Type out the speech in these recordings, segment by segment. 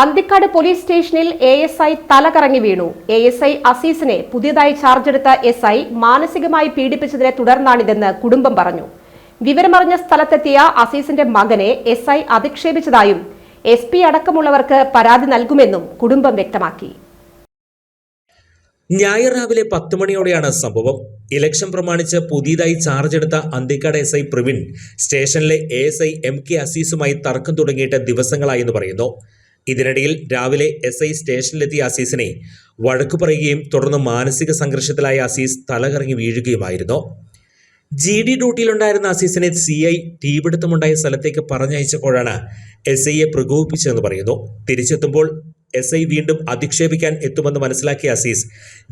Anthikad police സ്റ്റേഷനിൽ A S I തലകറങ്ങി വീണു. എ എസ് ഐ അസീസിനെ പുതിയതായി ചാർജെടുത്ത എസ് ഐ മാനസികമായി പീഡിപ്പിച്ചതിനെ തുടർന്നാണിതെന്ന് കുടുംബം പറഞ്ഞു. വിവരമറിഞ്ഞ സ്ഥലത്തെത്തിയ അസീസിന്റെ മകനെ എസ് ഐ അധിക്ഷേപിച്ചതായും എസ് പി അടക്കമുള്ളവർക്ക് പരാതി നൽകുമെന്നും കുടുംബം വ്യക്തമാക്കി. ഞായർ രാവിലെ പത്ത് മണിയോടെയാണ് സംഭവം. ഇലക്ഷൻ പ്രമാണിച്ച് പുതിയതായി ചാർജ് എടുത്ത അന്തിക്കാട് എസ് ഐ പ്രവീൺ സ്റ്റേഷനിലെ A S I M K അസീസുമായി തർക്കം തുടങ്ങിയിട്ട് ദിവസങ്ങളായെന്ന് പറയുന്നു. ഇതിനിടയിൽ രാവിലെ എസ് ഐ സ്റ്റേഷനിലെത്തിയ അസീസിനെ വഴക്കു പറയുകയും തുടർന്ന് മാനസിക സംഘർഷത്തിലായ അസീസ് തലകറങ്ങി വീഴുകയുമായിരുന്നു. ജി ഡി ഡ്യൂട്ടിയിലുണ്ടായിരുന്ന അസീസിനെ സി ഐ തീപിടുത്തമുണ്ടായ സ്ഥലത്തേക്ക് പറഞ്ഞയച്ചപ്പോഴാണ് എസ് ഐയെ പ്രകോപിപ്പിച്ചതെന്ന് പറയുന്നു. തിരിച്ചെത്തുമ്പോൾ എസ് ഐ വീണ്ടും അധിക്ഷേപിക്കാൻ എത്തുമെന്ന് മനസ്സിലാക്കിയ അസീസ്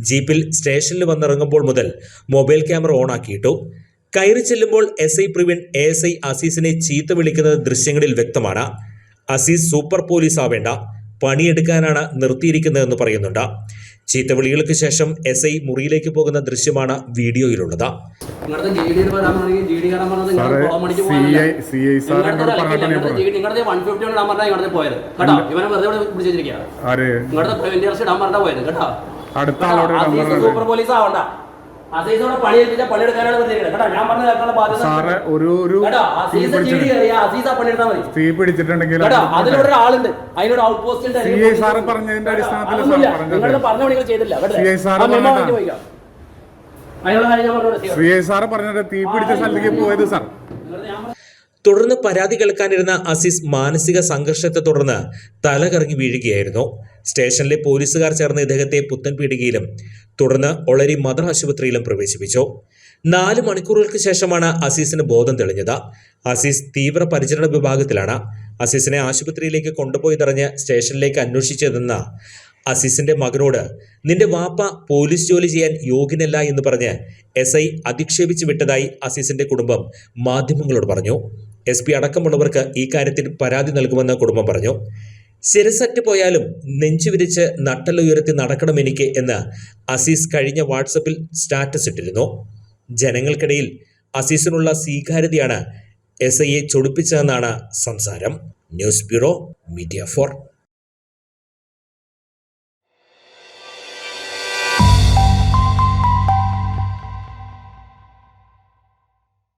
ജീപ്പിൽ സ്റ്റേഷനിൽ വന്നിറങ്ങുമ്പോൾ മുതൽ മൊബൈൽ ക്യാമറ ഓണാക്കിയിട്ടു കയറി ചെല്ലുമ്പോൾ S I Praveen A S I അസീസിനെ ചീത്ത വിളിക്കുന്നത് ദൃശ്യങ്ങളിൽ വ്യക്തമാണ്. അസീസ് സൂപ്പർ പോലീസ് ആവേണ്ട പണിയെടുക്കാനാണ് നിർത്തിയിരിക്കുന്നതെന്ന് പറയുന്നുണ്ട്. ചീത്തവിളികൾക്ക് ശേഷം എസ് ഐ മുറിയിലേക്ക് പോകുന്ന ദൃശ്യമാണ് വീഡിയോയിലുള്ളത്. സൂപ്പർ പോലീസ് ആവണ്ട സാറ് ഒരു ഒരു തീ പിടിച്ചിട്ടുണ്ടെങ്കിൽ സി ഐ സാറ് പറഞ്ഞതിന്റെ അടിസ്ഥാനത്തിൽ സി ഐ സാറ് പറഞ്ഞത്. തീ പിടിച്ച സ്ഥലത്തേക്ക് പോയത് സാർ. തുടർന്ന് പരാതി കേൾക്കാനിരുന്ന അസീസ് മാനസിക സംഘർഷത്തെ തുടർന്ന് തലകറങ്ങി വീഴുകയായിരുന്നു. സ്റ്റേഷനിലെ പോലീസുകാർ ചേർന്ന് ഇദ്ദേഹത്തെ പുത്തൻ പീടികയിലും തുടർന്ന് ഒളരി മദർ ആശുപത്രിയിലും പ്രവേശിപ്പിച്ചു. നാല് മണിക്കൂറുകൾക്ക് ശേഷമാണ് അസീസിന് ബോധം തെളിഞ്ഞത്. അസീസ് തീവ്ര പരിചരണ വിഭാഗത്തിലാണ്. അസീസിനെ ആശുപത്രിയിലേക്ക് കൊണ്ടുപോയതറിഞ്ഞ് സ്റ്റേഷനിലേക്ക് അന്വേഷിച്ചതെന്ന അസീസിന്റെ മകനോട് നിന്റെ വാപ്പ പോലീസ് ജോലി ചെയ്യാൻ യോഗ്യനല്ല എന്ന് പറഞ്ഞ് എസ് ഐ അധിക്ഷേപിച്ചു വിട്ടതായി അസീസിന്റെ കുടുംബം മാധ്യമങ്ങളോട് പറഞ്ഞു. എസ് പി അടക്കമുള്ളവർക്ക് ഈ കാര്യത്തിൽ പരാതി നൽകുമെന്ന് കുടുംബം പറഞ്ഞു. ശിരസറ്റ് പോയാലും നെഞ്ചു വിരിച്ച് നട്ടലുയർത്തി നടക്കണം എനിക്ക് എന്ന് അസീസ് കഴിഞ്ഞ വാട്സപ്പിൽ സ്റ്റാറ്റസ് ഇട്ടിരുന്നു. ജനങ്ങൾക്കിടയിൽ അസീസിനുള്ള സ്വീകാര്യതയാണ് എസ് ഐയെ ചൊടിപ്പിച്ചതെന്നാണ് സംസാരം. News bureau media four.